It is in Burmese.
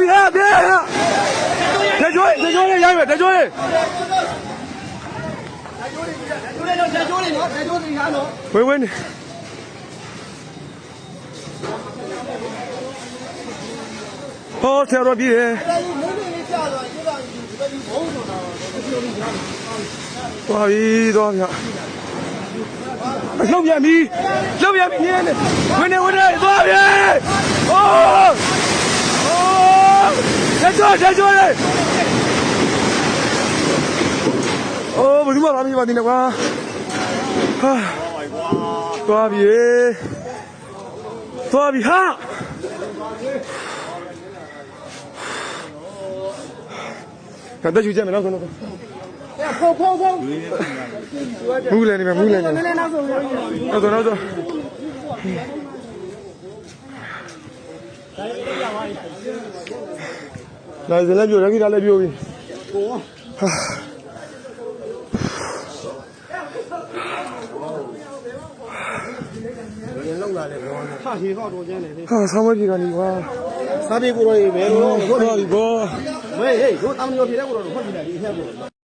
ပြီဟာပြေဟာတကြွေးတကြွေးရိုက်မယ်တကြွေးကျိုးလေးတော့ကျိုးလေးနော်ကျိုးစီဟာနော်ဝင်းဝင်းနေဟောဆရာတော်ပြည်တယ်ဒါကြီးမင်းလေးကြာတော့ကျိုးတာဒီဒီဘုံဆိုတာကျိုးလေးဟာနော်သွားပြီသွားပြီအလှုပ်ပြန်ပြီလှုပ်ပြန်ပြီနေဝင်းနေဝင်းနေသွားပြီဟောဟော တကြွေးတကြွေးအိုးဘယ်သူမှလာမကြပါသေးနဲ့ကွာဟာသွားပြီသွားပြီဟာကတည်းကကြည့်မယ်နော်ဆိုတော့ဖုံဖုံဖုံမူးလည်းနေမယ်မူးလည်းနေနည်းနည်းနောက်ဆုံးရောနောက်တော့ နောက်တော့လာစလည်းပြိုရခိတာလည်းပြိုပြီဟာရင်လောက်လာတယ်ဘောဟာရှည်တော့တော့ကျန်းတယ်လေဟာဆောင်းမပြေကနေကွာစားပြေကိုတော့ဘယ်လိုဟုတ်တော့ဒီဘောဟေးဟေးတို့တောင်းနေပြတဲ့ကိုတော့ဖတ်ပြလိုက်ဒီအချက်ကို